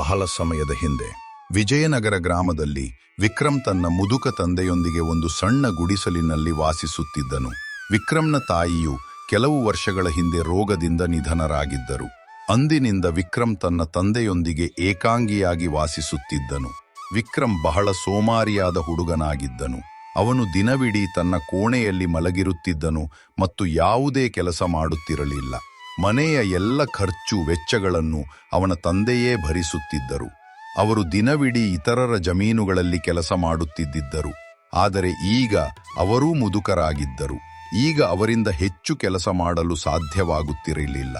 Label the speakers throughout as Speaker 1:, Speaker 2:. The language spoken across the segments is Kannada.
Speaker 1: ಬಹಳ ಸಮಯದ ಹಿಂದೆ ವಿಜಯನಗರ ಗ್ರಾಮದಲ್ಲಿ ವಿಕ್ರಮ್ ತನ್ನ ಮುದುಕ ತಂದೆಯೊಂದಿಗೆ ಒಂದು ಸಣ್ಣ ಗುಡಿಸಲಿನಲ್ಲಿ ವಾಸಿಸುತ್ತಿದ್ದನು. ವಿಕ್ರಮ್ನ ತಾಯಿಯು ಕೆಲವು ವರ್ಷಗಳ ಹಿಂದೆ ರೋಗದಿಂದ ನಿಧನರಾಗಿದ್ದರು. ಅಂದಿನಿಂದ ವಿಕ್ರಮ್ ತನ್ನ ತಂದೆಯೊಂದಿಗೆ ಏಕಾಂಗಿಯಾಗಿ ವಾಸಿಸುತ್ತಿದ್ದನು. ವಿಕ್ರಮ್ ಬಹಳ ಸೋಮಾರಿಯಾದ ಹುಡುಗನಾಗಿದ್ದನು. ಅವನು ದಿನವಿಡೀ ತನ್ನ ಕೋಣೆಯಲ್ಲಿ ಮಲಗಿರುತ್ತಿದ್ದನು ಮತ್ತು ಯಾವುದೇ ಕೆಲಸ ಮಾಡುತ್ತಿರಲಿಲ್ಲ. ಮನೆಯ ಎಲ್ಲ ಖರ್ಚು ವೆಚ್ಚಗಳನ್ನು ಅವನ ತಂದೆಯೇ ಭರಿಸುತ್ತಿದ್ದರು. ಅವರು ದಿನವಿಡೀ ಇತರರ ಜಮೀನುಗಳಲ್ಲಿ ಕೆಲಸ ಮಾಡುತ್ತಿದ್ದರು ಆದರೆ ಈಗ ಅವರೂ ಮುದುಕರಾಗಿದ್ದರು. ಈಗ ಅವರಿಂದ ಹೆಚ್ಚು ಕೆಲಸ ಮಾಡಲು ಸಾಧ್ಯವಾಗುತ್ತಿರಲಿಲ್ಲ.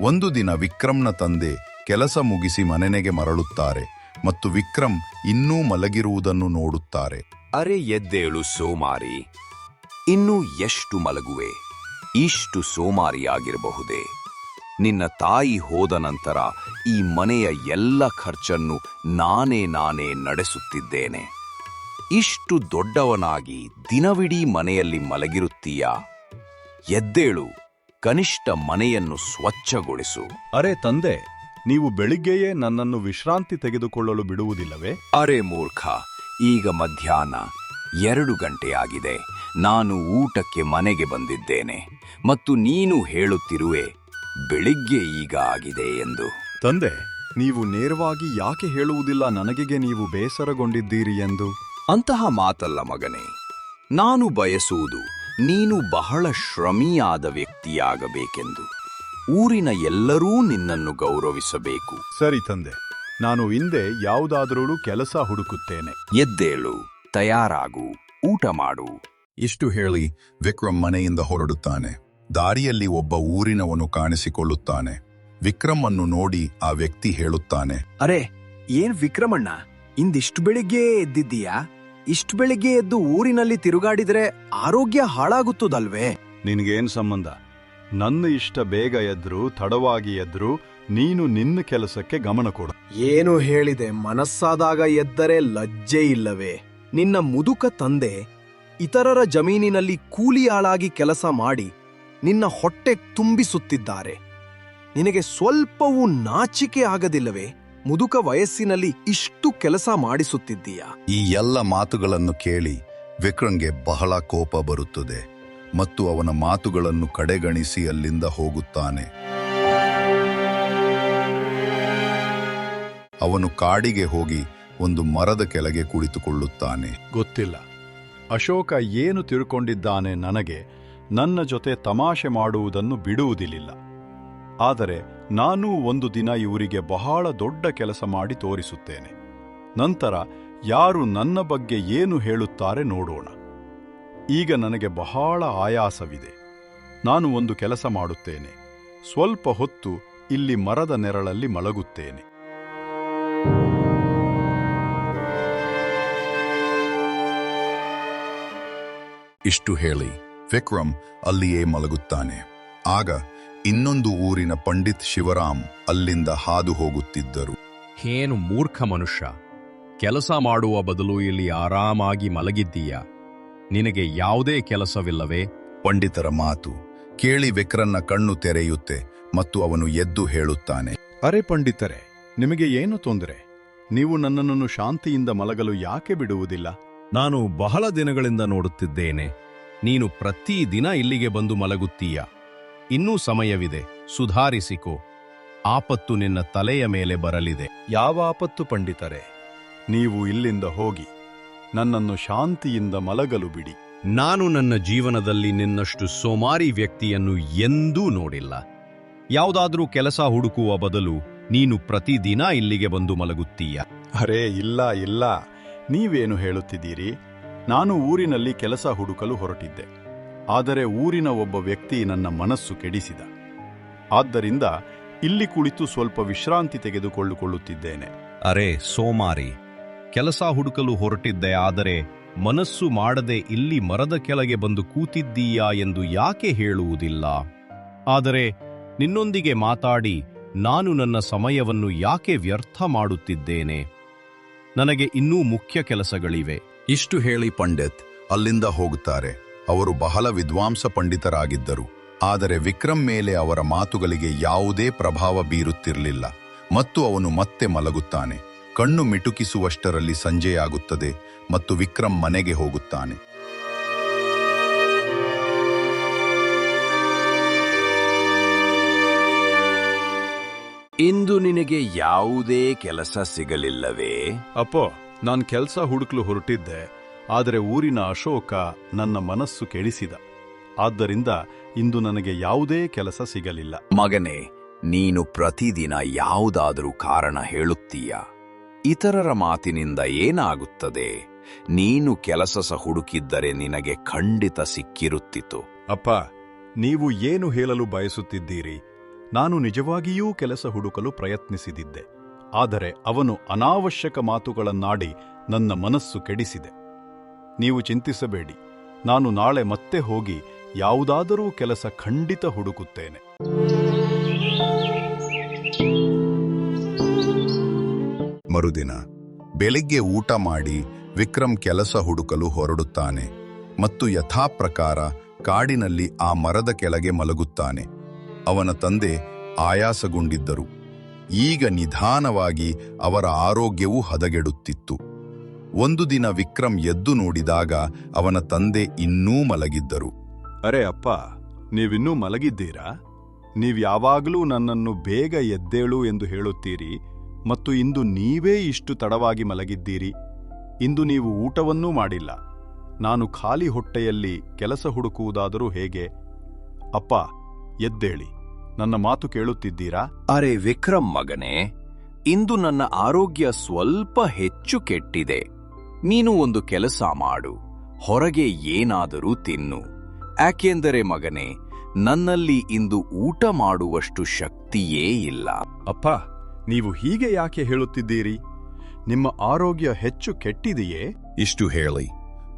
Speaker 1: ಒಂದು ದಿನ ವಿಕ್ರಮ್ನ ತಂದೆ ಕೆಲಸ ಮುಗಿಸಿ ಮನೆನೆಗೆ ಮರಳುತ್ತಾರೆ ಮತ್ತು ವಿಕ್ರಮ್ ಇನ್ನೂ ಮಲಗಿರುವುದನ್ನು ನೋಡುತ್ತಾರೆ.
Speaker 2: ಅರೆ ಎದ್ದೇಳು ಸೋಮಾರಿ, ಇನ್ನೂ ಎಷ್ಟು ಮಲಗುವೆ? ಇಷ್ಟು ಸೋಮಾರಿಯಾಗಿರಬಹುದೇ? ನಿನ್ನ ತಾಯಿ ಹೋದ ನಂತರ ಈ ಮನೆಯ ಎಲ್ಲ ಖರ್ಚನ್ನು ನಾನೇ ನಾನೇ ನಡೆಸುತ್ತಿದ್ದೇನೆ. ಇಷ್ಟು ದೊಡ್ಡವನಾಗಿ ದಿನವಿಡೀ ಮನೆಯಲ್ಲಿ ಮಲಗಿರುತ್ತೀಯಾ? ಎದ್ದೇಳು ಕನಿಷ್ಠ ಮನೆಯನ್ನು ಸ್ವಚ್ಛಗೊಳಿಸು.
Speaker 3: ಅರೆ ತಂದೆ ನೀವು ಬೆಳಿಗ್ಗೆಯೇ ನನ್ನನ್ನು ವಿಶ್ರಾಂತಿ ತೆಗೆದುಕೊಳ್ಳಲು ಬಿಡುವುದಿಲ್ಲವೇ?
Speaker 2: ಅರೆ ಮೂರ್ಖ ಈಗ ಮಧ್ಯಾಹ್ನ ಎರಡು ಗಂಟೆಯಾಗಿದೆ ನಾನು ಊಟಕ್ಕೆ ಮನೆಗೆ ಬಂದಿದ್ದೇನೆ. ಮತ್ತು ನೀನು ಹೇಳುತ್ತಿರುವೆ ಬೆಳಿಗ್ಗೆ ಈಗ ಆಗಿದೆ ಎಂದು.
Speaker 3: ತಂದೆ ನೀವು ನೇರವಾಗಿ ಯಾಕೆ ಹೇಳುವುದಿಲ್ಲ ನನಗೆಗೆ ನೀವು ಬೇಸರಗೊಂಡಿದ್ದೀರಿ ಎಂದು?
Speaker 2: ಅಂತಹ ಮಾತಲ್ಲ ಮಗನೇ ನಾನು ಬಯಸುವುದು ನೀನು ಬಹಳ ಶ್ರಮಿಯಾದ ವ್ಯಕ್ತಿಯಾಗಬೇಕೆಂದು. ಊರಿನ ಎಲ್ಲರೂ ನಿನ್ನನ್ನು ಗೌರವಿಸಬೇಕು.
Speaker 3: ಸರಿ ತಂದೆ ನಾನು ಹಿಂದೆ ಯಾವುದಾದರೂ ಕೆಲಸ ಹುಡುಕುತ್ತೇನೆ.
Speaker 2: ಎದ್ದೇಳು ತಯಾರಾಗು ಊಟ ಮಾಡು.
Speaker 1: ಇಷ್ಟು ಹೇಳಿ ವಿಕ್ರಮ್ ಮನೆಯಿಂದ ಹೊರಡುತ್ತಾನೆ. ದಾರಿಯಲ್ಲಿ ಒಬ್ಬ ಊರಿನವನು ಕಾಣಿಸಿಕೊಳ್ಳುತ್ತಾನೆ. ವಿಕ್ರಮ್ ಅನ್ನು ನೋಡಿ ಆ ವ್ಯಕ್ತಿ ಹೇಳುತ್ತಾನೆ
Speaker 4: ಅರೆ ಏನ್ ವಿಕ್ರಮಣ್ಣ? ಇಂದಿಷ್ಟು ಬೆಳಿಗ್ಗೆ ಎದ್ದಿದ್ದೀಯಾ? ಇಷ್ಟು ಬೆಳಿಗ್ಗೆ ಎದ್ದು ಊರಿನಲ್ಲಿ ತಿರುಗಾಡಿದ್ರೆ ಆರೋಗ್ಯ ಹಾಳಾಗುತ್ತದಲ್ವೇ?
Speaker 3: ನಿನಗೇನ್ ಸಂಬಂಧ? ನನ್ನ ಇಷ್ಟ ಬೇಗ ಎದ್ರು ತಡವಾಗಿ ಎದ್ರು ನೀನು ನಿನ್ನ ಕೆಲಸಕ್ಕೆ ಗಮನ ಕೊಡು.
Speaker 4: ಏನು ಹೇಳಿದೆ ಮನಸ್ಸಾದಾಗ ಎದ್ದರೆ ಲಜ್ಜೆ ಇಲ್ಲವೇ? ನಿನ್ನ ಮುದುಕ ತಂದೆ ಇತರರ ಜಮೀನಿನಲ್ಲಿ ಕೂಲಿಯಾಳಾಗಿ ಆಳಾಗಿ ಕೆಲಸ ಮಾಡಿ ನಿನ್ನ ಹೊಟ್ಟೆ ತುಂಬಿಸುತ್ತಿದ್ದಾರೆ. ನಿನಗೆ ಸ್ವಲ್ಪವೂ ನಾಚಿಕೆ ಆಗದಿಲ್ಲವೇ? ಮುದುಕ ವಯಸ್ಸಿನಲ್ಲಿ ಇಷ್ಟು ಕೆಲಸ ಮಾಡಿಸುತ್ತಿದ್ದೀಯಾ?
Speaker 1: ಈ ಎಲ್ಲ ಮಾತುಗಳನ್ನು ಕೇಳಿ ವಿಕ್ರಂಗೆ ಬಹಳ ಕೋಪ ಬರುತ್ತದೆ ಮತ್ತು ಅವನ ಮಾತುಗಳನ್ನು ಕಡೆಗಣಿಸಿ ಅಲ್ಲಿಂದ ಹೋಗುತ್ತಾನೆ. ಅವನು ಕಾಡಿಗೆ ಹೋಗಿ ಒಂದು ಮರದ ಕೆಳಗೆ ಕುಳಿತುಕೊಳ್ಳುತ್ತಾನೆ.
Speaker 3: ಗೊತ್ತಿಲ್ಲ. ಅಶೋಕ ಏನು ತಿಳ್ಕೊಂಡಿದ್ದಾನೆ ನನಗೆ ನನ್ನ ಜೊತೆ ತಮಾಷೆ ಮಾಡುವುದನ್ನು ಬಿಡುವುದಿಲ್ಲ ಆದರೆ ನಾನೂ ಒಂದು ದಿನ ಇವರಿಗೆ ಬಹಳ ದೊಡ್ಡ ಕೆಲಸ ಮಾಡಿ ತೋರಿಸುತ್ತೇನೆ. ನಂತರ ಯಾರು ನನ್ನ ಬಗ್ಗೆ ಏನು ಹೇಳುತ್ತಾರೆ ನೋಡೋಣ. ಈಗ ನನಗೆ ಬಹಳ ಆಯಾಸವಿದೆ. ನಾನು ಒಂದು ಕೆಲಸ ಮಾಡುತ್ತೇನೆ. ಸ್ವಲ್ಪ ಹೊತ್ತು ಇಲ್ಲಿ ಮರದ ನೆರಳಲ್ಲಿ ಮಲಗುತ್ತೇನೆ.
Speaker 1: ಇಷ್ಟು ಹೇಳಿ ವಿಕ್ರಮ್ ಅಲ್ಲಿಯೇ ಮಲಗುತ್ತಾನೆ. ಆಗ ಇನ್ನೊಂದು ಊರಿನ ಪಂಡಿತ್ ಶಿವರಾಮ್ ಅಲ್ಲಿಂದ ಹಾದು ಹೋಗುತ್ತಿದ್ದರು.
Speaker 5: ಏನು ಮೂರ್ಖ ಮನುಷ್ಯ ಕೆಲಸ ಮಾಡುವ ಬದಲು ಇಲ್ಲಿ ಆರಾಮಾಗಿ ಮಲಗಿದ್ದೀಯ? ನಿನಗೆ ಯಾವುದೇ ಕೆಲಸವಿಲ್ಲವೇ?
Speaker 1: ಪಂಡಿತರ ಮಾತು ಕೇಳಿ ವಿಕ್ರನ್ನ ಕಣ್ಣು ತೆರೆಯುತ್ತೆ ಮತ್ತು ಅವನು ಎದ್ದು ಹೇಳುತ್ತಾನೆ.
Speaker 3: ಅರೆ ಪಂಡಿತರೆ ನಿಮಗೆ ಏನು ತೊಂದರೆ? ನೀವು ನನ್ನನ್ನು ಶಾಂತಿಯಿಂದ ಮಲಗಲು ಯಾಕೆ ಬಿಡುವುದಿಲ್ಲ?
Speaker 5: ನಾನು ಬಹಳ ದಿನಗಳಿಂದ ನೋಡುತ್ತಿದ್ದೇನೆ. ನೀನು ಪ್ರತಿದಿನ ಇಲ್ಲಿಗೆ ಬಂದು ಮಲಗುತ್ತೀಯ. ಇನ್ನೂ ಸಮಯವಿದೆ. ಸುಧಾರಿಸಿಕೋ. ಆಪತ್ತು ನಿನ್ನ ತಲೆಯ ಮೇಲೆ ಬರಲಿದೆ.
Speaker 3: ಯಾವ ಆಪತ್ತು ಪಂಡಿತರೆ ನೀವು ಇಲ್ಲಿಂದ ಹೋಗಿ ನನ್ನನ್ನು ಶಾಂತಿಯಿಂದ ಮಲಗಲು ಬಿಡಿ.
Speaker 5: ನಾನು ನನ್ನ ಜೀವನದಲ್ಲಿ ನಿನ್ನಷ್ಟು ಸೋಮಾರಿ ವ್ಯಕ್ತಿಯನ್ನು ಎಂದೂ ನೋಡಿಲ್ಲ. ಯಾವುದಾದ್ರೂ ಕೆಲಸ ಹುಡುಕುವ ಬದಲು ನೀನು ಪ್ರತಿದಿನ ಇಲ್ಲಿಗೆ ಬಂದು ಮಲಗುತ್ತೀಯ.
Speaker 3: ಅರೇ ಇಲ್ಲ ಇಲ್ಲ. ನೀವೇನು ಹೇಳುತ್ತಿದ್ದೀರಿ? ನಾನು ಊರಿನಲ್ಲಿ ಕೆಲಸ ಹುಡುಕಲು ಹೊರಟಿದ್ದೆ. ಆದರೆ ಊರಿನ ಒಬ್ಬ ವ್ಯಕ್ತಿ ನನ್ನ ಮನಸ್ಸು ಕೆಡಿಸಿದ. ಆದ್ದರಿಂದ ಇಲ್ಲಿ ಕುಳಿತು ಸ್ವಲ್ಪ ವಿಶ್ರಾಂತಿ ತೆಗೆದುಕೊಳ್ಳುಕೊಳ್ಳುತ್ತಿದ್ದೇನೆ.
Speaker 5: ಅರೆ ಸೋಮಾರಿ, ಕೆಲಸ ಹುಡುಕಲು ಹೊರಟಿದ್ದೆ, ಆದರೆ ಮನಸ್ಸು ಮಾಡದೆ ಇಲ್ಲಿ ಮರದ ಕೆಳಗೆ ಬಂದು ಕೂತಿದ್ದೀಯಾ ಎಂದು ಯಾಕೆ ಹೇಳುವುದಿಲ್ಲ? ಆದರೆ ನಿನ್ನೊಂದಿಗೆ ಮಾತಾಡಿ, ನಾನು ನನ್ನ ಸಮಯವನ್ನು ಯಾಕೆ ವ್ಯರ್ಥ ಮಾಡುತ್ತಿದ್ದೇನೆ? ನನಗೆ ಇನ್ನೂ ಮುಖ್ಯ ಕೆಲಸಗಳಿವೆ.
Speaker 1: ಇಷ್ಟು ಹೇಳಿ ಪಂಡಿತ್ ಅಲ್ಲಿಂದ ಹೋಗುತ್ತಾರೆ. ಅವರು ಬಹಳ ವಿದ್ವಾಂಸ ಪಂಡಿತರಾಗಿದ್ದರು. ಆದರೆ ವಿಕ್ರಮ್ ಮೇಲೆ ಅವರ ಮಾತುಗಳಿಗೆ ಯಾವುದೇ ಪ್ರಭಾವ ಬೀರುತ್ತಿರಲಿಲ್ಲ. ಮತ್ತು ಅವನು ಮತ್ತೆ ಮಲಗುತ್ತಾನೆ. ಕಣ್ಣು ಮಿಟುಕಿಸುವಷ್ಟರಲ್ಲಿ ಸಂಜೆಯಾಗುತ್ತದೆ ಮತ್ತು ವಿಕ್ರಮ್ ಮನೆಗೆ ಹೋಗುತ್ತಾನೆ.
Speaker 2: ಇಂದು ನಿನಗೆ ಯಾವುದೇ ಕೆಲಸ ಸಿಗಲಿಲ್ಲವೇ?
Speaker 3: ಅಪ್ಪೋ ನಾನ್ ಕೆಲ್ಸ ಹುಡುಕ್ಲು ಹೊರಟಿದ್ದೆ ಆದರೆ ಊರಿನ ಅಶೋಕ ನನ್ನ ಮನಸ್ಸು ಕೆಡಿಸಿದ. ಆದ್ದರಿಂದ ಇಂದು ನನಗೆ ಯಾವುದೇ ಕೆಲಸ ಸಿಗಲಿಲ್ಲ.
Speaker 2: ಮಗನೇ ನೀನು ಪ್ರತಿದಿನ ಯಾವುದಾದರೂ ಕಾರಣ ಹೇಳುತ್ತೀಯ. ಇತರರ ಮಾತಿನಿಂದ ಏನಾಗುತ್ತದೆ? ನೀನು ಕೆಲಸ ಸಹ ಹುಡುಕಿದ್ದರೆ ನಿನಗೆ ಖಂಡಿತ ಸಿಕ್ಕಿರುತ್ತಿತ್ತು
Speaker 3: ಅಪ್ಪ ನೀವು ಏನು ಹೇಳಲು ಬಯಸುತ್ತಿದ್ದೀರಿ? ನಾನು ನಿಜವಾಗಿಯೂ ಕೆಲಸ ಹುಡುಕಲು ಪ್ರಯತ್ನಿಸಿದಿದ್ದೆ ಆದರೆ ಅವನು ಅನಾವಶ್ಯಕ ಮಾತುಗಳನ್ನಾಡಿ ನನ್ನ ಮನಸ್ಸು ಕೆಡಿಸಿದೆ. ನೀವು ಚಿಂತಿಸಬೇಡಿ. ನಾನು ನಾಳೆ ಮತ್ತೆ ಹೋಗಿ ಯಾವುದಾದರೂ ಕೆಲಸ ಖಂಡಿತ ಹುಡುಕುತ್ತೇನೆ.
Speaker 1: ಮರುದಿನ ಬೆಳಿಗ್ಗೆ ಊಟ ಮಾಡಿ ವಿಕ್ರಮ್ ಕೆಲಸ ಹುಡುಕಲು ಹೊರಡುತ್ತಾನೆ ಮತ್ತು ಯಥಾಪ್ರಕಾರ ಕಾಡಿನಲ್ಲಿ ಆ ಮರದ ಕೆಳಗೆ ಮಲಗುತ್ತಾನೆ. ಅವನ ತಂದೆ ಆಯಾಸಗೊಂಡಿದ್ದರು. ಈಗ ನಿಧಾನವಾಗಿ ಅವರ ಆರೋಗ್ಯವೂ ಹದಗೆಡುತ್ತಿತ್ತು. ಒಂದು ದಿನ ವಿಕ್ರಮ್ ಎದ್ದು ನೋಡಿದಾಗ ಅವನ ತಂದೆ ಇನ್ನೂ ಮಲಗಿದ್ದರು.
Speaker 3: ಅರೆ ಅಪ್ಪ, ನೀವಿನ್ನೂ ಮಲಗಿದ್ದೀರಾ? ನೀವ್ಯಾವಾಗಲೂ ನನ್ನನ್ನು ಬೇಗ ಎದ್ದೇಳು ಎಂದು ಹೇಳುತ್ತೀರಿ ಮತ್ತು ಇಂದು ನೀವೇ ಇಷ್ಟು ತಡವಾಗಿ ಮಲಗಿದ್ದೀರಿ. ಇಂದು ನೀವು ಊಟವನ್ನೂ ಮಾಡಿಲ್ಲ. ನಾನು ಖಾಲಿ ಹೊಟ್ಟೆಯಲ್ಲಿ ಕೆಲಸ ಹುಡುಕುವುದಾದರೂ ಹೇಗೆ? ಅಪ್ಪ, ಎದ್ದೇಳಿ. ನನ್ನ ಮಾತು ಕೇಳುತ್ತಿದ್ದೀರಾ?
Speaker 2: ಅರೆ ವಿಕ್ರಮ್ ಮಗನೇ ಇಂದು ನನ್ನ ಆರೋಗ್ಯ ಸ್ವಲ್ಪ ಹೆಚ್ಚು ಕೆಟ್ಟಿದೆ. ನೀನು ಒಂದು ಕೆಲಸ ಮಾಡು ಹೊರಗೆ ಏನಾದರೂ ತಿನ್ನು. ಯಾಕೆಂದರೆ ಮಗನೇ ನನ್ನಲ್ಲಿ ಇಂದು ಊಟ ಮಾಡುವಷ್ಟು ಶಕ್ತಿಯೇ ಇಲ್ಲ.
Speaker 3: ಅಪ್ಪ ನೀವು ಹೀಗೆ ಯಾಕೆ ಹೇಳುತ್ತಿದ್ದೀರಿ? ನಿಮ್ಮ ಆರೋಗ್ಯ ಹೆಚ್ಚು ಕೆಟ್ಟಿದೆಯೇ?
Speaker 1: ಇಷ್ಟು ಹೇಳಿ.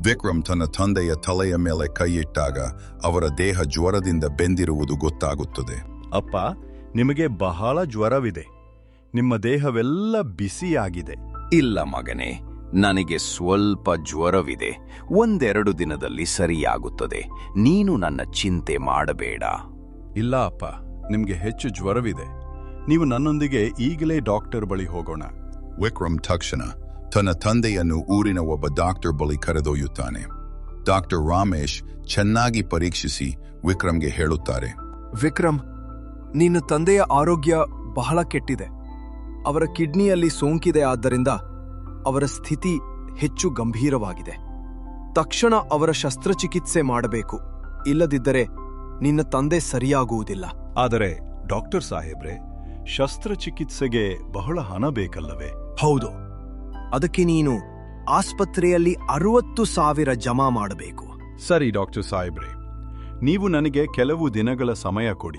Speaker 1: ವಿಕ್ರಮ್ ತನ್ನ ತಂದೆಯ ತಲೆಯ ಮೇಲೆ ಕೈಯಿಟ್ಟಾಗ ಅವರ ದೇಹ ಜ್ವರದಿಂದ ಬೆಂದಿರುವುದು ಗೊತ್ತಾಗುತ್ತದೆ.
Speaker 3: ಅಪ್ಪ ನಿಮಗೆ ಬಹಳ ಜ್ವರವಿದೆ. ನಿಮ್ಮ ದೇಹವೆಲ್ಲ ಬಿಸಿಯಾಗಿದೆ.
Speaker 2: ಇಲ್ಲ ಮಗನೇ ನನಗೆ ಸ್ವಲ್ಪ ಜ್ವರವಿದೆ. ಒಂದೆರಡು ದಿನದಲ್ಲಿ ಸರಿಯಾಗುತ್ತದೆ. ನೀನು ನನ್ನ ಚಿಂತೆ ಮಾಡಬೇಡ.
Speaker 3: ಇಲ್ಲ ಅಪ್ಪ ನಿಮಗೆ ಹೆಚ್ಚು ಜ್ವರವಿದೆ. ನೀವು ನನ್ನೊಂದಿಗೆ ಈಗಲೇ ಡಾಕ್ಟರ್ ಬಳಿ ಹೋಗೋಣ.
Speaker 1: ವಿಕ್ರಮ್ ತಕ್ಷಣ ತನ್ನ ತಂದೆಯನ್ನು ಊರಿನ ಒಬ್ಬ ಡಾಕ್ಟರ್ ಬಳಿ ಕರೆದೊಯ್ಯುತ್ತಾನೆ. ಡಾಕ್ಟರ್ ರಾಮೇಶ್ ಚೆನ್ನಾಗಿ ಪರೀಕ್ಷಿಸಿ ವಿಕ್ರಮ್ಗೆ ಹೇಳುತ್ತಾರೆ.
Speaker 4: ವಿಕ್ರಮ್ ನಿನ್ನ ತಂದೆಯ ಆರೋಗ್ಯ ಬಹಳ ಕೆಟ್ಟಿದೆ. ಅವರ ಕಿಡ್ನಿಯಲ್ಲಿ ಸೋಂಕಿದೆ ಆದ್ದರಿಂದ ಅವರ ಸ್ಥಿತಿ ಹೆಚ್ಚು ಗಂಭೀರವಾಗಿದೆ. ತಕ್ಷಣ ಅವರ ಶಸ್ತ್ರಚಿಕಿತ್ಸೆ ಮಾಡಬೇಕು. ಇಲ್ಲದಿದ್ದರೆ ನಿನ್ನ ತಂದೆ ಸರಿಯಾಗುವುದಿಲ್ಲ.
Speaker 3: ಆದರೆ ಡಾಕ್ಟರ್ ಸಾಹೇಬ್ರೆ ಶಸ್ತ್ರಚಿಕಿತ್ಸೆಗೆ ಬಹಳ ಹಣ ಬೇಕಲ್ಲವೇ?
Speaker 4: ಹೌದು. ಅದಕ್ಕೆ ನೀನು ಆಸ್ಪತ್ರೆಯಲ್ಲಿ ಅರುವತ್ತು ಸಾವಿರ ಜಮಾ ಮಾಡಬೇಕು.
Speaker 3: ಸರಿ ಡಾಕ್ಟರ್ ಸಾಹೇಬ್ರೆ ನೀವು ನನಗೆ ಕೆಲವು ದಿನಗಳ ಸಮಯ ಕೊಡಿ.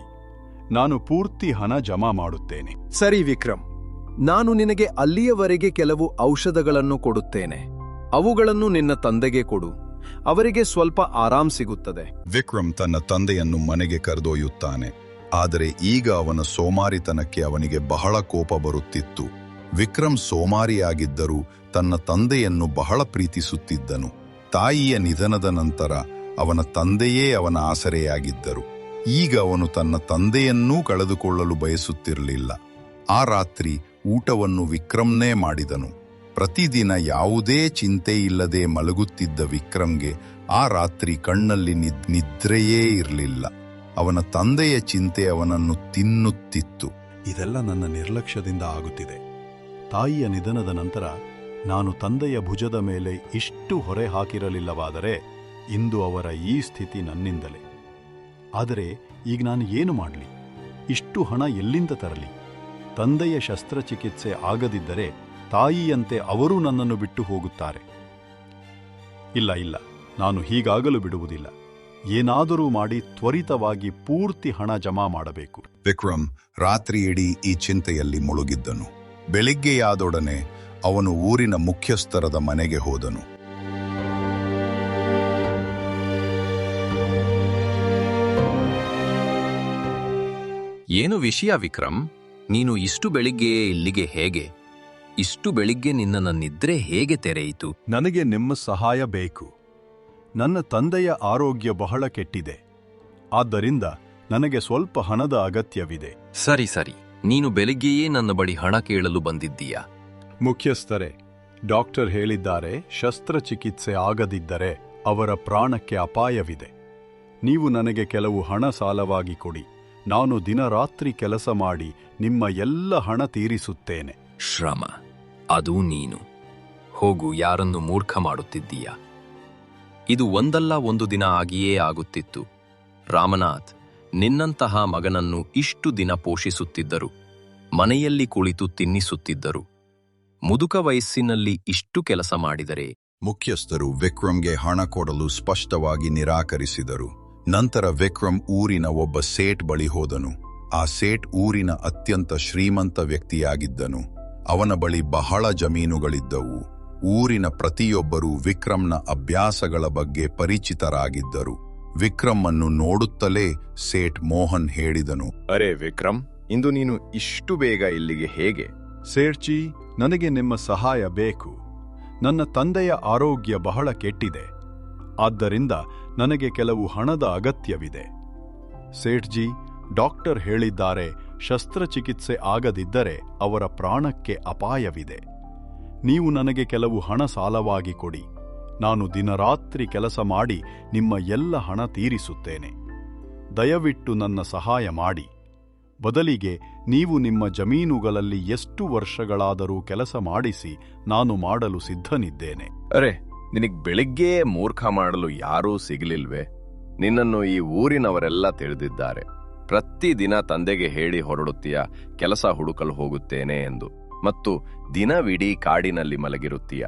Speaker 3: ನಾನು ಪೂರ್ತಿ ಹಣ ಜಮಾ ಮಾಡುತ್ತೇನೆ.
Speaker 4: ಸರಿ ವಿಕ್ರಮ್ ನಾನು ನಿನಗೆ ಅಲ್ಲಿಯವರೆಗೆ ಕೆಲವು ಔಷಧಗಳನ್ನು ಕೊಡುತ್ತೇನೆ. ಅವುಗಳನ್ನು ನಿನ್ನ ತಂದೆಗೆ ಕೊಡು. ಅವರಿಗೆ ಸ್ವಲ್ಪ ಆರಾಮ್ ಸಿಗುತ್ತದೆ.
Speaker 1: ವಿಕ್ರಮ್ ತನ್ನ ತಂದೆಯನ್ನು ಮನೆಗೆ ಕರೆದೊಯ್ಯುತ್ತಾನೆ. ಆದರೆ ಈಗ ಅವನ ಸೋಮಾರಿತನಕ್ಕೆ ಅವನಿಗೆ ಬಹಳ ಕೋಪ ಬರುತ್ತಿತ್ತು. ವಿಕ್ರಮ್ ಸೋಮಾರಿಯಾಗಿದ್ದರೂ ತನ್ನ ತಂದೆಯನ್ನು ಬಹಳ ಪ್ರೀತಿಸುತ್ತಿದ್ದನು. ತಾಯಿಯ ನಿಧನದ ನಂತರ ಅವನ ತಂದೆಯೇ ಅವನ ಆಸರೆಯಾಗಿದ್ದರು. ಈಗ ಅವನು ತನ್ನ ತಂದೆಯನ್ನೂ ಕಳೆದುಕೊಳ್ಳಲು ಬಯಸುತ್ತಿರಲಿಲ್ಲ. ಆ ರಾತ್ರಿ ಊಟವನ್ನು ವಿಕ್ರಮ್ನೇ ಮಾಡಿದನು. ಪ್ರತಿದಿನ ಯಾವುದೇ ಚಿಂತೆ ಇಲ್ಲದೆ ಮಲಗುತ್ತಿದ್ದ ವಿಕ್ರಮ್ಗೆ ಆ ರಾತ್ರಿ ಕಣ್ಣಲ್ಲಿ ನಿದ್, ನಿದ್ರೆಯೇ ಇರಲಿಲ್ಲ. ಅವನ ತಂದೆಯ ಚಿಂತೆ ಅವನನ್ನು ತಿನ್ನುತ್ತಿತ್ತು.
Speaker 3: ಇದೆಲ್ಲ ನನ್ನ ನಿರ್ಲಕ್ಷ್ಯದಿಂದ ಆಗುತ್ತಿದೆ. ತಾಯಿಯ ನಿಧನದ ನಂತರ ನಾನು ತಂದೆಯ ಭುಜದ ಮೇಲೆ ಇಷ್ಟು ಹೊರೆ ಹಾಕಿರಲಿಲ್ಲವಾದರೆ ಇಂದು ಅವರ ಈ ಸ್ಥಿತಿ ನನ್ನಿಂದಲೇ. ಆದರೆ ಈಗ ನಾನು ಏನು ಮಾಡಲಿ? ಇಷ್ಟು ಹಣ ಎಲ್ಲಿಂದ ತರಲಿ? ತಂದೆಯ ಶಸ್ತ್ರಚಿಕಿತ್ಸೆ ಆಗದಿದ್ದರೆ ತಾಯಿಯಂತೆ ಅವರೂ ನನ್ನನ್ನು ಬಿಟ್ಟು ಹೋಗುತ್ತಾರೆ. ಇಲ್ಲ ಇಲ್ಲ, ನಾನು ಹೀಗಾಗಲು ಬಿಡುವುದಿಲ್ಲ. ಏನಾದರೂ ಮಾಡಿ ತ್ವರಿತವಾಗಿ ಪೂರ್ತಿ ಹಣ ಜಮಾ ಮಾಡಬೇಕು.
Speaker 1: ವಿಕ್ರಮ್ ರಾತ್ರಿಯಿಡೀ ಈ ಚಿಂತೆಯಲ್ಲಿ ಮುಳುಗಿದ್ದನು. ಬೆಳಿಗ್ಗೆಯಾದೊಡನೆ ಅವನು ಊರಿನ ಮುಖ್ಯಸ್ಥರದ ಮನೆಗೆ ಹೋದನು.
Speaker 6: ಏನು ವಿಷಯ ವಿಕ್ರಮ್? ನೀನು ಇಷ್ಟು ಬೆಳಿಗ್ಗೆ ಇಲ್ಲಿಗೆ ಹೇಗೆ? ಇಷ್ಟು ಬೆಳಿಗ್ಗೆ ನಿನ್ನ ನಿದ್ರೆ ಹೇಗೆ ತೆರೆಯಿತು?
Speaker 3: ನನಗೆ ನಿಮ್ಮ ಸಹಾಯ ಬೇಕು. ನನ್ನ ತಂದೆಯ ಆರೋಗ್ಯ ಬಹಳ ಕೆಟ್ಟಿದೆ. ಆದ್ದರಿಂದ ನನಗೆ ಸ್ವಲ್ಪ ಹಣದ ಅಗತ್ಯವಿದೆ.
Speaker 6: ಸರಿ ಸರಿ. ನೀನು ಬೆಳಿಗ್ಗೆಯೇ ನನ್ನ ಬಳಿ ಹಣ ಕೇಳಲು ಬಂದಿದ್ದೀಯ?
Speaker 3: ಮುಖ್ಯಸ್ಥರೇ ಡಾಕ್ಟರ್ ಹೇಳಿದ್ದಾರೆ ಶಸ್ತ್ರಚಿಕಿತ್ಸೆ ಆಗದಿದ್ದರೆ ಅವರ ಪ್ರಾಣಕ್ಕೆ ಅಪಾಯವಿದೆ. ನೀವು ನನಗೆ ಕೆಲವು ಹಣ ಸಾಲವಾಗಿ ಕೊಡಿ. ನಾನು ದಿನರಾತ್ರಿ ಕೆಲಸ ಮಾಡಿ ನಿಮ್ಮ ಎಲ್ಲ ಹಣ ತೀರಿಸುತ್ತೇನೆ.
Speaker 6: ಶ್ರಮ ಅದು ನೀನು. ಹೋಗು ಯಾರನ್ನು ಮೂರ್ಖ ಮಾಡುತ್ತಿದ್ದೀಯ? ಇದು ಒಂದಲ್ಲ ಒಂದು ದಿನ ಆಗಿಯೇ ಆಗುತ್ತಿತ್ತು. ರಾಮನಾಥ್ ನಿನ್ನಂತಹ ಮಗನನ್ನು ಇಷ್ಟು ದಿನ ಪೋಷಿಸುತ್ತಿದ್ದರು. ಮನೆಯಲ್ಲಿ ಕುಳಿತು ತಿನ್ನಿಸುತ್ತಿದ್ದರು. ಮುದುಕ ವಯಸ್ಸಿನಲ್ಲಿ ಇಷ್ಟು ಕೆಲಸ ಮಾಡಿದರೆ
Speaker 1: ಮುಖ್ಯಸ್ಥರು ವಿಕ್ರಮ್ಗೆ ಹಣ ಕೊಡಲು ಸ್ಪಷ್ಟವಾಗಿ ನಿರಾಕರಿಸಿದರು. ನಂತರ ವಿಕ್ರಮ್ ಊರಿನ ಒಬ್ಬ ಸೇಟ್ ಬಳಿ ಹೋದನು. ಆ ಸೇಟ್ ಊರಿನ ಅತ್ಯಂತ ಶ್ರೀಮಂತ ವ್ಯಕ್ತಿಯಾಗಿದ್ದನು. ಅವನ ಬಳಿ ಬಹಳ ಜಮೀನುಗಳಿದ್ದವು. ಊರಿನ ಪ್ರತಿಯೊಬ್ಬರೂ ವಿಕ್ರಮ್ನ ಅಭ್ಯಾಸಗಳ ಬಗ್ಗೆ ಪರಿಚಿತರಾಗಿದ್ದರು. ವಿಕ್ರಮ್ ಅನ್ನು ನೋಡುತ್ತಲೇ ಸೇಟ್ ಮೋಹನ್ ಹೇಳಿದನು
Speaker 7: ಅರೆ ವಿಕ್ರಮ್ ಇಂದು ನೀನು ಇಷ್ಟು ಬೇಗ ಇಲ್ಲಿಗೆ ಹೇಗೆ?
Speaker 3: ಸೇರ್ಚಿ ನನಗೆ ನಿಮ್ಮ ಸಹಾಯ ಬೇಕು. ನನ್ನ ತಂದೆಯ ಆರೋಗ್ಯ ಬಹಳ ಕೆಟ್ಟಿದೆ. ಆದ್ದರಿಂದ ನನಗೆ ಕೆಲವು ಹಣದ ಅಗತ್ಯವಿದೆ. ಸೇಠ್ಜಿ, ಡಾಕ್ಟರ್ ಹೇಳಿದ್ದಾರೆ, ಶಸ್ತ್ರಚಿಕಿತ್ಸೆ ಆಗದಿದ್ದರೆ ಅವರ ಪ್ರಾಣಕ್ಕೆ ಅಪಾಯವಿದೆ. ನೀವು ನನಗೆ ಕೆಲವು ಹಣ ಸಾಲವಾಗಿ ಕೊಡಿ. ನಾನು ದಿನರಾತ್ರಿ ಕೆಲಸ ಮಾಡಿ ನಿಮ್ಮ ಎಲ್ಲ ಹಣ ತೀರಿಸುತ್ತೇನೆ. ದಯವಿಟ್ಟು ನನ್ನ ಸಹಾಯ ಮಾಡಿ. ಬದಲಿಗೆ ನೀವು ನಿಮ್ಮ ಜಮೀನುಗಳಲ್ಲಿ ಎಷ್ಟು ವರ್ಷಗಳಾದರೂ ಕೆಲಸ ಮಾಡಿಸಿ ನಾನು ಮಾಡಲು ಸಿದ್ಧನಿದ್ದೇನೆ.
Speaker 7: ಅರೆ ನಿನಗ್ ಬೆಳಿಗ್ಗೆ ಮೂರ್ಖ ಮಾಡಲು ಯಾರೂ ಸಿಗಲಿಲ್ವೆ? ನಿನ್ನನ್ನು ಈ ಊರಿನವರೆಲ್ಲ ತಿಳಿದಿದ್ದಾರೆ. ಪ್ರತಿದಿನ ತಂದೆಗೆ ಹೇಳಿ ಹೊರಡುತ್ತೀಯ? ಕೆಲಸ ಹುಡುಕಲು ಹೋಗುತ್ತೇನೆ ಎಂದು. ಮತ್ತು ದಿನವಿಡೀ ಕಾಡಿನಲ್ಲಿ ಮಲಗಿರುತ್ತೀಯ?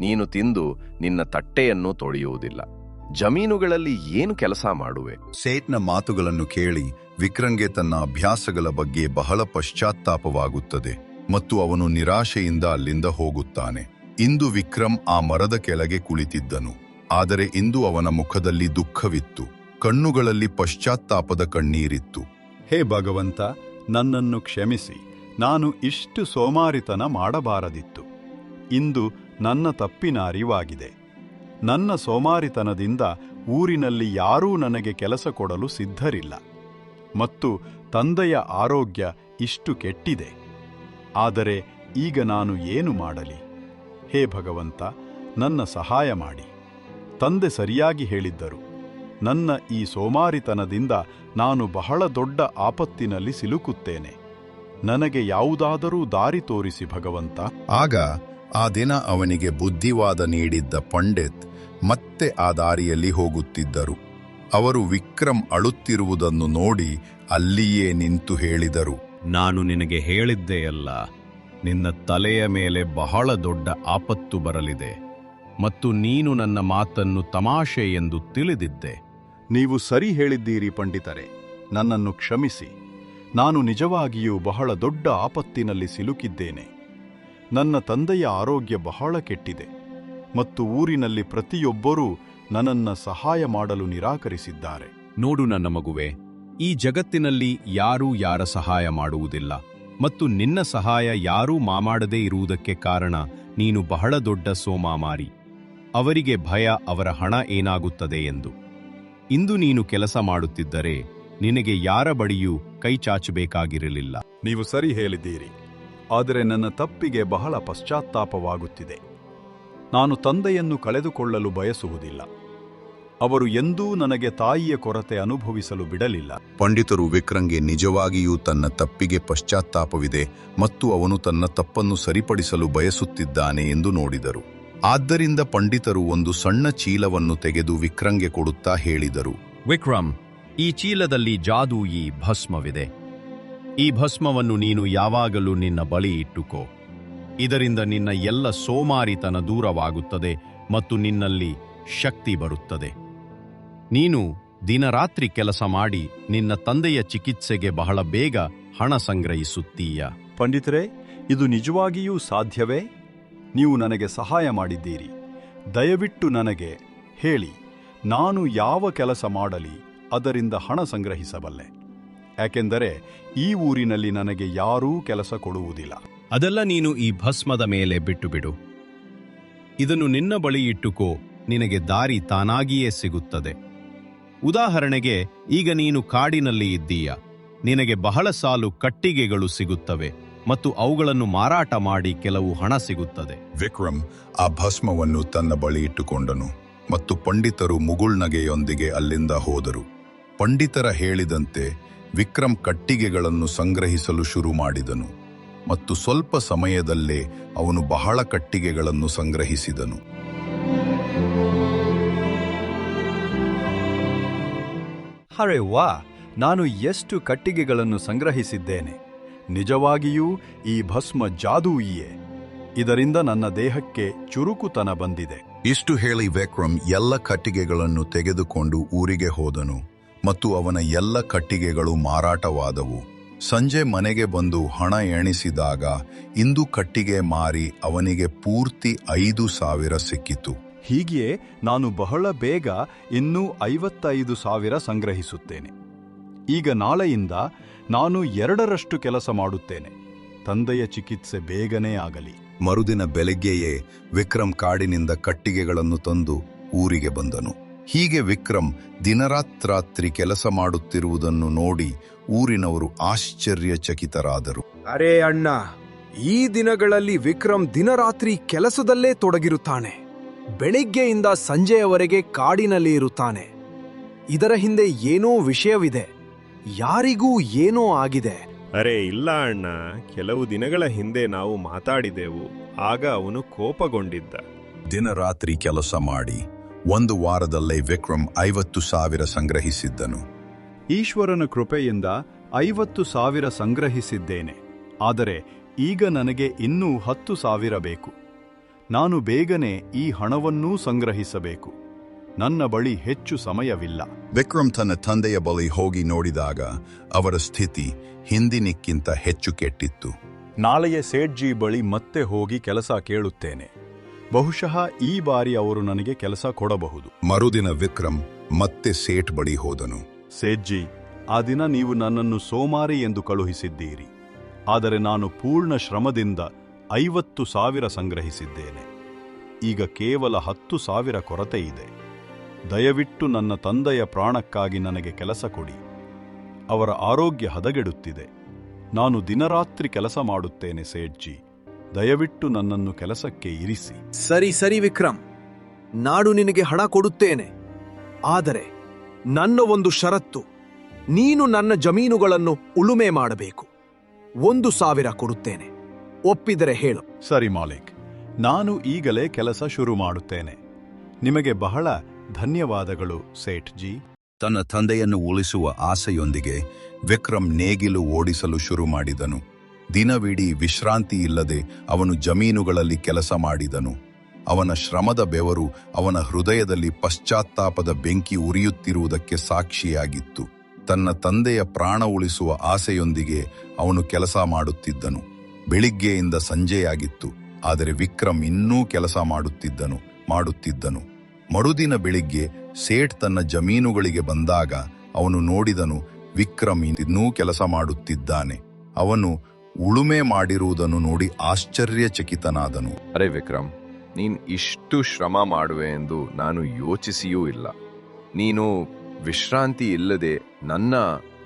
Speaker 7: ನೀನು ತಿಂದು ನಿನ್ನ ತಟ್ಟೆಯನ್ನು ತೊಳೆಯುವುದಿಲ್ಲ. ಜಮೀನುಗಳಲ್ಲಿ ಏನು ಕೆಲಸ ಮಾಡುವೆ?
Speaker 1: ಸೇಟ್ನ ಮಾತುಗಳನ್ನು ಕೇಳಿ ವಿಕ್ರಂಗೆ ತನ್ನ ಅಭ್ಯಾಸಗಳ ಬಗ್ಗೆ ಬಹಳ ಪಶ್ಚಾತ್ತಾಪವಾಗುತ್ತದೆ ಮತ್ತು ಅವನು ನಿರಾಶೆಯಿಂದ ಅಲ್ಲಿಂದ ಹೋಗುತ್ತಾನೆ. ಇಂದು ವಿಕ್ರಮ್ ಆ ಮರದ ಕೆಳಗೆ ಕುಳಿತಿದ್ದನು. ಆದರೆ ಇಂದು ಅವನ ಮುಖದಲ್ಲಿ ದುಃಖವಿತ್ತು. ಕಣ್ಣುಗಳಲ್ಲಿ ಪಶ್ಚಾತ್ತಾಪದ ಕಣ್ಣೀರಿತ್ತು.
Speaker 3: ಹೇ ಭಗವಂತ, ನನ್ನನ್ನು ಕ್ಷಮಿಸಿ. ನಾನು ಇಷ್ಟು ಸೋಮಾರಿತನ ಮಾಡಬಾರದಿತ್ತು. ಇಂದು ನನ್ನ ತಪ್ಪಿನ ಅರಿವಾಗಿದೆ. ನನ್ನ ಸೋಮಾರಿತನದಿಂದ ಊರಿನಲ್ಲಿ ಯಾರೂ ನನಗೆ ಕೆಲಸ ಕೊಡಲು ಸಿದ್ಧರಿಲ್ಲ. ಮತ್ತು ತಂದೆಯ ಆರೋಗ್ಯ ಇಷ್ಟು ಕೆಟ್ಟಿದೆ. ಆದರೆ ಈಗ ನಾನು ಏನು ಮಾಡಲಿ? ಹೇ ಭಗವಂತ ನನ್ನ ಸಹಾಯ ಮಾಡಿ. ತಂದೆ ಸರಿಯಾಗಿ ಹೇಳಿದ್ದರು. ನನ್ನ ಈ ಸೋಮಾರಿತನದಿಂದ ನಾನು ಬಹಳ ದೊಡ್ಡ ಆಪತ್ತಿನಲ್ಲಿ ಸಿಲುಕುತ್ತೇನೆ. ನನಗೆ ಯಾವುದಾದರೂ ದಾರಿ ತೋರಿಸಿ ಭಗವಂತ.
Speaker 1: ಆಗ ಆ ದಿನ ಅವನಿಗೆ ಬುದ್ಧಿವಾದ ನೀಡಿದ್ದ ಪಂಡಿತ್ ಮತ್ತೆ ಆ ದಾರಿಯಲ್ಲಿ ಹೋಗುತ್ತಿದ್ದರು. ಅವರು ವಿಕ್ರಮ್ ಅಳುತ್ತಿರುವುದನ್ನು ನೋಡಿ ಅಲ್ಲಿಯೇ ನಿಂತು ಹೇಳಿದರು.
Speaker 5: ನಾನು ನಿನಗೆ ಹೇಳಿದ್ದೆಯಲ್ಲ ನಿನ್ನ ತಲೆಯ ಮೇಲೆ ಬಹಳ ದೊಡ್ಡ ಆಪತ್ತು ಬರಲಿದೆ ಮತ್ತು ನೀನು ನನ್ನ ಮಾತನ್ನು ತಮಾಷೆ ಎಂದು ತಿಳಿದಿದ್ದೆ.
Speaker 3: ನೀವು ಸರಿ ಹೇಳಿದ್ದೀರಿ ಪಂಡಿತರೆ ನನ್ನನ್ನು ಕ್ಷಮಿಸಿ. ನಾನು ನಿಜವಾಗಿಯೂ ಬಹಳ ದೊಡ್ಡ ಆಪತ್ತಿನಲ್ಲಿ ಸಿಲುಕಿದ್ದೇನೆ. ನನ್ನ ತಂದೆಯ ಆರೋಗ್ಯ ಬಹಳ ಕೆಟ್ಟಿದೆ ಮತ್ತು ಊರಿನಲ್ಲಿ ಪ್ರತಿಯೊಬ್ಬರೂ ನನ್ನನ್ನು ಸಹಾಯ ಮಾಡಲು ನಿರಾಕರಿಸಿದ್ದಾರೆ.
Speaker 5: ನೋಡು ನನ್ನ ಮಗುವೆ ಈ ಜಗತ್ತಿನಲ್ಲಿ ಯಾರೂ ಯಾರ ಸಹಾಯ ಮಾಡುವುದಿಲ್ಲ. ಮತ್ತು ನಿನ್ನ ಸಹಾಯ ಯಾರೂ ಮಾಮಾಡದೇ ಇರುವುದಕ್ಕೆ ಕಾರಣ ನೀನು ಬಹಳ ದೊಡ್ಡ ಸೋಮಾಮಾರಿ. ಅವರಿಗೆ ಭಯ ಅವರ ಹಣ ಏನಾಗುತ್ತದೆ ಎಂದು. ಇಂದು ನೀನು ಕೆಲಸ ಮಾಡುತ್ತಿದ್ದರೆ ನಿನಗೆ ಯಾರ ಬಳಿಯೂ ಕೈ ಚಾಚಬೇಕಾಗಿರಲಿಲ್ಲ.
Speaker 3: ನೀವು ಸರಿ ಹೇಳಿದ್ದೀರಿ. ಆದರೆ ನನ್ನ ತಪ್ಪಿಗೆ ಬಹಳ ಪಶ್ಚಾತ್ತಾಪವಾಗುತ್ತಿದೆ. ನಾನು ತಂದೆಯನ್ನು ಕಳೆದುಕೊಳ್ಳಲು ಬಯಸುವುದಿಲ್ಲ. ಅವರು ಎಂದೂ ನನಗೆ ತಾಯಿಯ ಕೊರತೆ ಅನುಭವಿಸಲು ಬಿಡಲಿಲ್ಲ.
Speaker 1: ಪಂಡಿತರು ವಿಕ್ರಂಗೆ ನಿಜವಾಗಿಯೂ ತನ್ನ ತಪ್ಪಿಗೆ ಪಶ್ಚಾತ್ತಾಪವಿದೆ ಮತ್ತು ಅವನು ತನ್ನ ತಪ್ಪನ್ನು ಸರಿಪಡಿಸಲು ಬಯಸುತ್ತಿದ್ದಾನೆ ಎಂದು ನೋಡಿದರು. ಆದ್ದರಿಂದ ಪಂಡಿತರು ಒಂದು ಸಣ್ಣ ಚೀಲವನ್ನು ತೆಗೆದು ವಿಕ್ರಂಗೆ ಕೊಡುತ್ತಾ ಹೇಳಿದರು
Speaker 5: ವಿಕ್ರಮ್ ಈ ಚೀಲದಲ್ಲಿ ಜಾದೂಯಿ ಭಸ್ಮವಿದೆ. ಈ ಭಸ್ಮವನ್ನು ನೀನು ಯಾವಾಗಲೂ ನಿನ್ನ ಬಳಿ ಇಟ್ಟುಕೋ. ಇದರಿಂದ ನಿನ್ನ ಎಲ್ಲ ಸೋಮಾರಿತನ ದೂರವಾಗುತ್ತದೆ ಮತ್ತು ನಿನ್ನಲ್ಲಿ ಶಕ್ತಿ ಬರುತ್ತದೆ. ನೀನು ದಿನರಾತ್ರಿ ಕೆಲಸ ಮಾಡಿ ನಿನ್ನ ತಂದೆಯ ಚಿಕಿತ್ಸೆಗೆ ಬಹಳ ಬೇಗ ಹಣ ಸಂಗ್ರಹಿಸುತ್ತೀಯ.
Speaker 3: ಪಂಡಿತರೇ ಇದು ನಿಜವಾಗಿಯೂ ಸಾಧ್ಯವೇ? ನೀವು ನನಗೆ ಸಹಾಯ ಮಾಡಿದ್ದೀರಿ. ದಯವಿಟ್ಟು ನನಗೆ ಹೇಳಿ ನಾನು ಯಾವ ಕೆಲಸ ಮಾಡಲಿ ಅದರಿಂದ ಹಣ ಸಂಗ್ರಹಿಸಬಲ್ಲೆ. ಯಾಕೆಂದರೆ ಈ ಊರಿನಲ್ಲಿ ನನಗೆ ಯಾರೂ ಕೆಲಸ ಕೊಡುವುದಿಲ್ಲ.
Speaker 5: ಅದೆಲ್ಲ ನೀನು ಈ ಭಸ್ಮದ ಮೇಲೆ ಬಿಟ್ಟು ಬಿಡು ಇದನ್ನು ನಿನ್ನ ಬಳಿ ಇಟ್ಟುಕೋ ನಿನಗೆ ದಾರಿ ತಾನಾಗಿಯೇ ಸಿಗುತ್ತದೆ. ಉದಾಹರಣೆಗೆ, ಈಗ ನೀನು ಕಾಡಿನಲ್ಲಿ ಇದ್ದೀಯ? ನಿನಗೆ ಬಹಳ ಸಾಲು ಕಟ್ಟಿಗೆಗಳು ಸಿಗುತ್ತವೆ ಮತ್ತು ಅವುಗಳನ್ನು ಮಾರಾಟ ಮಾಡಿ ಕೆಲವು ಹಣ ಸಿಗುತ್ತದೆ.
Speaker 1: ವಿಕ್ರಮ್ ಆ ಭಸ್ಮವನ್ನು ತನ್ನ ಬಳಿ ಇಟ್ಟುಕೊಂಡನು ಮತ್ತು ಪಂಡಿತರು ಮುಗುಳ್ನಗೆಯೊಂದಿಗೆ ಅಲ್ಲಿಂದ ಹೋದರು. ಪಂಡಿತರ ಹೇಳಿದಂತೆ ವಿಕ್ರಮ್ ಕಟ್ಟಿಗೆಗಳನ್ನು ಸಂಗ್ರಹಿಸಲು ಶುರು ಮಾಡಿದನು ಮತ್ತು ಸ್ವಲ್ಪ ಸಮಯದಲ್ಲೇ ಅವನು ಬಹಳ ಕಟ್ಟಿಗೆಗಳನ್ನು ಸಂಗ್ರಹಿಸಿದನು.
Speaker 3: ಅರೆ ವಾ ನಾನು ಎಷ್ಟು ಕಟ್ಟಿಗೆಗಳನ್ನು ಸಂಗ್ರಹಿಸಿದ್ದೇನೆ. ನಿಜವಾಗಿಯೂ ಈ ಭಸ್ಮ ಜಾದೂಯಿಯೇ. ಇದರಿಂದ ನನ್ನ ದೇಹಕ್ಕೆ ಚುರುಕುತನ ಬಂದಿದೆ.
Speaker 1: ಇಷ್ಟು ಹೇಳಿ ವಿಕ್ರಮ್ ಎಲ್ಲ ಕಟ್ಟಿಗೆಗಳನ್ನು ತೆಗೆದುಕೊಂಡು ಊರಿಗೆ ಹೋದನು ಮತ್ತು ಅವನ ಎಲ್ಲ ಕಟ್ಟಿಗೆಗಳು ಮಾರಾಟವಾದವು. ಸಂಜೆ ಮನೆಗೆ ಬಂದು ಹಣ ಎಣಿಸಿದಾಗ ಇಂದು ಕಟ್ಟಿಗೆ ಮಾರಿ ಅವನಿಗೆ ಪೂರ್ತಿ ಐದು ಸಾವಿರ ಸಿಕ್ಕಿತು.
Speaker 3: ಹೀಗೆಯೇ ನಾನು ಬಹಳ ಬೇಗ ಇನ್ನೂ ಐವತ್ತೈದು ಸಾವಿರ ಸಂಗ್ರಹಿಸುತ್ತೇನೆ. ಈಗ ನಾಳೆಯಿಂದ ನಾನು ಎರಡರಷ್ಟು ಕೆಲಸ ಮಾಡುತ್ತೇನೆ. ತಂದೆಯ ಚಿಕಿತ್ಸೆ ಬೇಗನೆ ಆಗಲಿ.
Speaker 1: ಮರುದಿನ ಬೆಳಗ್ಗೆಯೇ ವಿಕ್ರಮ್ ಕಾಡಿನಿಂದ ಕಟ್ಟಿಗೆಗಳನ್ನು ತಂದು ಊರಿಗೆ ಬಂದನು. ಹೀಗೆ ವಿಕ್ರಮ್ ದಿನರಾತ್ರಾತ್ರಿ ಕೆಲಸ ಮಾಡುತ್ತಿರುವುದನ್ನು ನೋಡಿ ಊರಿನವರು ಆಶ್ಚರ್ಯಚಕಿತರಾದರು.
Speaker 4: ಅರೇ ಅಣ್ಣ ಈ ದಿನಗಳಲ್ಲಿ ವಿಕ್ರಮ್ ದಿನರಾತ್ರಿ ಕೆಲಸದಲ್ಲೇ ತೊಡಗಿರುತ್ತಾನೆ. ಬೆಳಿಗ್ಗೆಯಿಂದ ಸಂಜೆಯವರೆಗೆ ಕಾಡಿನಲ್ಲಿ ಇರುತ್ತಾನೆ. ಇದರ ಹಿಂದೆ ಏನೋ ವಿಷಯವಿದೆ. ಯಾರಿಗೂ ಏನೋ ಆಗಿದೆ.
Speaker 8: ಅರೆ ಇಲ್ಲ ಅಣ್ಣ ಕೆಲವು ದಿನಗಳ ಹಿಂದೆ ನಾವು ಮಾತಾಡಿದೆವು ಆಗ ಅವನು ಕೋಪಗೊಂಡಿದ್ದ.
Speaker 1: ದಿನ ರಾತ್ರಿ ಕೆಲಸ ಮಾಡಿ ಒಂದು ವಾರದಲ್ಲೇ ವಿಕ್ರಮ್ ಐವತ್ತು ಸಾವಿರ ಸಂಗ್ರಹಿಸಿದ್ದನು.
Speaker 3: ಈಶ್ವರನ ಕೃಪೆಯಿಂದ ಐವತ್ತು ಸಾವಿರ ಸಂಗ್ರಹಿಸಿದ್ದೇನೆ ಆದರೆ ಈಗ ನನಗೆ ಇನ್ನೂ ಹತ್ತು ಸಾವಿರ ಬೇಕು. ನಾನು ಬೇಗನೆ ಈ ಹಣವನ್ನೂ ಸಂಗ್ರಹಿಸಬೇಕು. ನನ್ನ ಬಳಿ ಹೆಚ್ಚು ಸಮಯವಿಲ್ಲ.
Speaker 1: ವಿಕ್ರಮ್ ತನ್ನ ತಂದೆಯ ಬಳಿ ಹೋಗಿ ನೋಡಿದಾಗ ಅವರ ಸ್ಥಿತಿ ಹಿಂದಿನಕ್ಕಿಂತ ಹೆಚ್ಚು ಕೆಟ್ಟಿತ್ತು.
Speaker 3: ನಾಳೆಯ ಸೇಠ್ಜಿ ಬಳಿ ಮತ್ತೆ ಹೋಗಿ ಕೆಲಸ ಕೇಳುತ್ತೇನೆ. ಬಹುಶಃ ಈ ಬಾರಿ ಅವರು ನನಗೆ ಕೆಲಸ ಕೊಡಬಹುದು.
Speaker 1: ಮರುದಿನ ವಿಕ್ರಮ್ ಮತ್ತೆ ಸೇಠ್ ಬಳಿ ಹೋದನು.
Speaker 3: ಸೇಠ್ಜಿ ಆ ದಿನ ನೀವು ನನ್ನನ್ನು ಸೋಮಾರಿ ಎಂದು ಕಳುಹಿಸಿದ್ದೀರಿ. ಆದರೆ ನಾನು ಪೂರ್ಣ ಶ್ರಮದಿಂದ ಐವತ್ತು ಸಾವಿರ ಸಂಗ್ರಹಿಸಿದ್ದೇನೆ. ಈಗ ಕೇವಲ ಹತ್ತು ಸಾವಿರ ಕೊರತೆ ಇದೆ. ದಯವಿಟ್ಟು ನನ್ನ ತಂದೆಯ ಪ್ರಾಣಕ್ಕಾಗಿ ನನಗೆ ಕೆಲಸ ಕೊಡಿ. ಅವರ ಆರೋಗ್ಯ ಹದಗೆಡುತ್ತಿದೆ. ನಾನು ದಿನರಾತ್ರಿ ಕೆಲಸ ಮಾಡುತ್ತೇನೆ ಸೇಠ್ಜಿ. ದಯವಿಟ್ಟು ನನ್ನನ್ನು ಕೆಲಸಕ್ಕೆ ಇರಿಸಿ.
Speaker 4: ಸರಿ ಸರಿ ವಿಕ್ರಮ್. ನಾಡು ನಿನಗೆ ಹಣ ಕೊಡುತ್ತೇನೆ. ಆದರೆ ನನ್ನ ಒಂದು ಷರತ್ತು. ನೀನು ನನ್ನ ಜಮೀನುಗಳನ್ನು ಉಳುಮೆ ಮಾಡಬೇಕು. ಒಂದು ಸಾವಿರ ಕೊಡುತ್ತೇನೆ. ಒಪ್ಪಿದರೆ ಹೇಳು.
Speaker 3: ಸರಿ ಮಾಲಿಕ್ ನಾನು ಈಗಲೇ ಕೆಲಸ ಶುರು ಮಾಡುತ್ತೇನೆ. ನಿಮಗೆ ಬಹಳ ಧನ್ಯವಾದಗಳು ಸೇಠ್ ಜಿ.
Speaker 1: ತನ್ನ ತಂದೆಯನ್ನು ಉಳಿಸುವ ಆಸೆಯೊಂದಿಗೆ ವಿಕ್ರಮ್ ನೇಗಿಲು ಓಡಿಸಲು ಶುರು ಮಾಡಿದನು. ದಿನವಿಡೀ ವಿಶ್ರಾಂತಿ ಇಲ್ಲದೆ ಅವನು ಜಮೀನುಗಳಲ್ಲಿ ಕೆಲಸ ಮಾಡಿದನು. ಅವನ ಶ್ರಮದ ಬೆವರು ಅವನ ಹೃದಯದಲ್ಲಿ ಪಶ್ಚಾತ್ತಾಪದ ಬೆಂಕಿ ಉರಿಯುತ್ತಿರುವುದಕ್ಕೆ ಸಾಕ್ಷಿಯಾಗಿತ್ತು. ತನ್ನ ತಂದೆಯ ಪ್ರಾಣ ಉಳಿಸುವ ಆಸೆಯೊಂದಿಗೆ ಅವನು ಕೆಲಸ ಮಾಡುತ್ತಿದ್ದನು. ಬೆಳಿಗ್ಗೆಯಿಂದ ಸಂಜೆಯಾಗಿತ್ತು. ಆದರೆ ವಿಕ್ರಮ್ ಇನ್ನೂ ಕೆಲಸ ಮಾಡುತ್ತಿದ್ದನು ಮಾಡುತ್ತಿದ್ದನು. ಮರುದಿನ ಬೆಳಿಗ್ಗೆ ಸೇಠ್ ತನ್ನ ಜಮೀನುಗಳಿಗೆ ಬಂದಾಗ ಅವನು ನೋಡಿದನು, ವಿಕ್ರಮ್ ಇನ್ನೂ ಕೆಲಸ ಮಾಡುತ್ತಿದ್ದಾನೆ. ಅವನು ಉಳುಮೆ ಮಾಡಿರುವುದನ್ನು ನೋಡಿ ಆಶ್ಚರ್ಯಚಕಿತನಾದನು.
Speaker 7: ಅರೆ ವಿಕ್ರಮ್, ನೀನು ಇಷ್ಟು ಶ್ರಮ ಮಾಡುವೆ ಎಂದು ನಾನು ಯೋಚಿಸಿಯೂ ಇಲ್ಲ. ನೀನು ವಿಶ್ರಾಂತಿ ಇಲ್ಲದೆ ನನ್ನ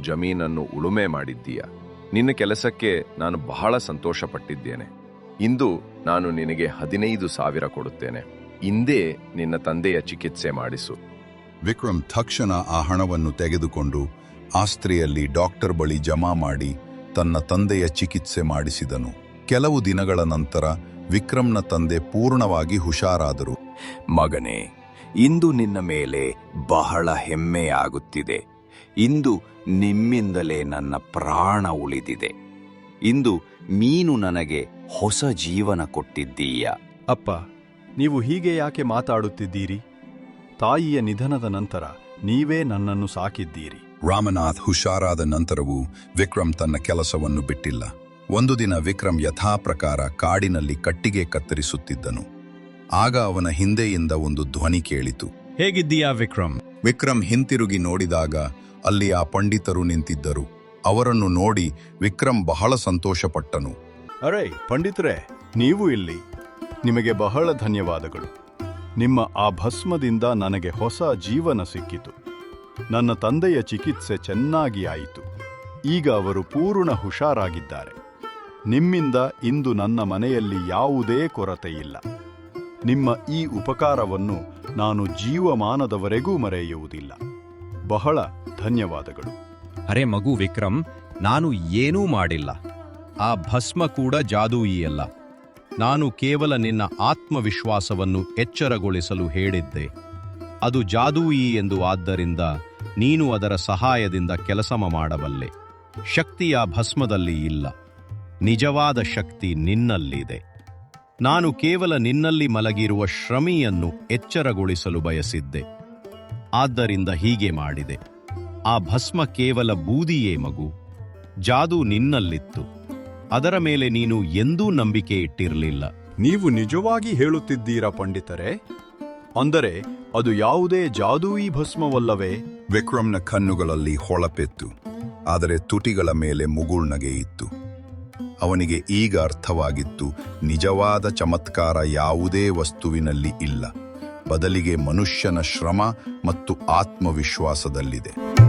Speaker 7: ಜಮೀನನ್ನು ಉಳುಮೆ ಮಾಡಿದ್ದೀಯ? ನಿನ್ನ ಕೆಲಸಕ್ಕೆ ನಾನು ಬಹಳ ಸಂತೋಷಪಟ್ಟಿದ್ದೇನೆ. ಇಂದು ನಾನು ನಿನಗೆ ಹದಿನೈದು ಸಾವಿರ ಕೊಡುತ್ತೇನೆ. ಇಂದೇ ನಿನ್ನ ತಂದೆಯ ಚಿಕಿತ್ಸೆ ಮಾಡಿಸು.
Speaker 1: ವಿಕ್ರಮ್ ತಕ್ಷಣ ಆ ಹಣವನ್ನು ತೆಗೆದುಕೊಂಡು ಆಸ್ತ್ರೆಯಲ್ಲಿ ಡಾಕ್ಟರ್ ಬಳಿ ಜಮಾ ಮಾಡಿ ತನ್ನ ತಂದೆಯ ಚಿಕಿತ್ಸೆ ಮಾಡಿಸಿದನು. ಕೆಲವು ದಿನಗಳ ನಂತರ ವಿಕ್ರಮ್ನ ತಂದೆ ಪೂರ್ಣವಾಗಿ ಹುಷಾರಾದರು.
Speaker 2: ಮಗನೇ ಇಂದು ನಿನ್ನ ಮೇಲೆ ಬಹಳ ಹೆಮ್ಮೆಯಾಗುತ್ತಿದೆ. ಇಂದು ನಿಮ್ಮಿಂದಲೇ ನನ್ನ ಪ್ರಾಣ ಉಳಿದಿದೆ. ಇಂದು ನೀನು ನನಗೆ ಹೊಸ ಜೀವನ ಕೊಟ್ಟಿದ್ದೀಯ.
Speaker 3: ಅಪ್ಪ ನೀವು ಹೀಗೆ ಯಾಕೆ ಮಾತಾಡುತ್ತಿದ್ದೀರಿ? ತಾಯಿಯ ನಿಧನದ ನಂತರ ನೀವೇ ನನ್ನನ್ನು ಸಾಕಿದ್ದೀರಿ.
Speaker 1: ರಾಮನಾಥ್ ಹುಷಾರಾದ ನಂತರವೂ ವಿಕ್ರಮ್ ತನ್ನ ಕೆಲಸವನ್ನು ಬಿಟ್ಟಿಲ್ಲ. ಒಂದು ದಿನ ವಿಕ್ರಮ್ ಯಥಾಪ್ರಕಾರ ಕಾಡಿನಲ್ಲಿ ಕಟ್ಟಿಗೆ ಕತ್ತರಿಸುತ್ತಿದ್ದನು. ಆಗ ಅವನ ಹಿಂದೆಯಿಂದ ಒಂದು ಧ್ವನಿ ಕೇಳಿತು.
Speaker 5: ಹೇಗಿದ್ದೀಯಾ ವಿಕ್ರಮ್?
Speaker 1: ವಿಕ್ರಮ್ ಹಿಂತಿರುಗಿ ನೋಡಿದಾಗ ಅಲ್ಲಿ ಆ ಪಂಡಿತರು ನಿಂತಿದ್ದರು. ಅವರನ್ನು ನೋಡಿ ವಿಕ್ರಮ್ ಬಹಳ ಸಂತೋಷಪಟ್ಟನು.
Speaker 3: ಅರೇ, ಪಂಡಿತರೇ, ನೀವು ಇಲ್ಲಿ. ನಿಮಗೆ ಬಹಳ ಧನ್ಯವಾದಗಳು. ನಿಮ್ಮ ಆ ಭಸ್ಮದಿಂದ ನನಗೆ ಹೊಸ ಜೀವನ ಸಿಕ್ಕಿತು. ನನ್ನ ತಂದೆಯ ಚಿಕಿತ್ಸೆ ಚೆನ್ನಾಗಿ ಆಯಿತು. ಈಗ ಅವರು ಪೂರ್ಣ ಹುಷಾರಾಗಿದ್ದಾರೆ. ನಿಮ್ಮಿಂದ ಇಂದು ನನ್ನ ಮನೆಯಲ್ಲಿ ಯಾವುದೇ ಕೊರತೆಯಿಲ್ಲ ನಿಮ್ಮ ಈ ಉಪಕಾರವನ್ನು ನಾನು ಜೀವಮಾನದವರೆಗೂ ಮರೆಯುವುದಿಲ್ಲ. ಬಹಳ ಧನ್ಯವಾದಗಳು.
Speaker 5: ಅರೆ ಮಗು ವಿಕ್ರಮ್ ನಾನು ಏನೂ ಮಾಡಿಲ್ಲ. ಆ ಭಸ್ಮ ಕೂಡ ಜಾದೂಯಿಯಲ್ಲ. ನಾನು ಕೇವಲ ನಿನ್ನ ಆತ್ಮವಿಶ್ವಾಸವನ್ನು ಎಚ್ಚರಗೊಳಿಸಲು ಹೇಳಿದ್ದೆ. ಅದು ಜಾದೂಯಿ ಎಂದು ಆದ್ದರಿಂದ ನೀನು ಅದರ ಸಹಾಯದಿಂದ ಕೆಲಸ ಮಾಡಬಲ್ಲೆ. ಶಕ್ತಿಯ ಭಸ್ಮದಲ್ಲಿ ಇಲ್ಲ. ನಿಜವಾದ ಶಕ್ತಿ ನಿನ್ನಲ್ಲಿದೆ. ನಾನು ಕೇವಲ ನಿನ್ನಲ್ಲಿ ಮಲಗಿರುವ ಶ್ರಮಿಯನ್ನು ಎಚ್ಚರಗೊಳಿಸಲು ಬಯಸಿದ್ದೆ. ಆದ್ದರಿಂದ ಹೀಗೆ ಮಾಡಿದೆ. ಆ ಭಸ್ಮ ಕೇವಲ ಬೂದಿಯೇ ಮಗು ಜಾದು ನಿನ್ನಲ್ಲಿತ್ತು. ಅದರ ಮೇಲೆ ನೀನು ಎಂದೂ ನಂಬಿಕೆ ಇಟ್ಟಿರಲಿಲ್ಲ.
Speaker 3: ನೀವು ನಿಜವಾಗಿ ಹೇಳುತ್ತಿದ್ದೀರಾ ಪಂಡಿತರೆ? ಅಂದರೆ ಅದು ಯಾವುದೇ ಜಾದೂಯಿ ಭಸ್ಮವಲ್ಲವೇ?
Speaker 1: ವಿಕ್ರಮ್ನ ಕಣ್ಣುಗಳಲ್ಲಿ ಹೊಳಪೆತ್ತು. ಆದರೆ ತುಟಿಗಳ ಮೇಲೆ ಮುಗುಳ್ನಗೆ ಇತ್ತು. ಅವನಿಗೆ ಈಗ ಅರ್ಥವಾಗಿತ್ತು ನಿಜವಾದ ಚಮತ್ಕಾರ ಯಾವುದೇ ವಸ್ತುವಿನಲ್ಲಿ ಇಲ್ಲ. ಬದಲಿಗೆ ಮನುಷ್ಯನ ಶ್ರಮ ಮತ್ತು ಆತ್ಮವಿಶ್ವಾಸದಲ್ಲಿದೆ.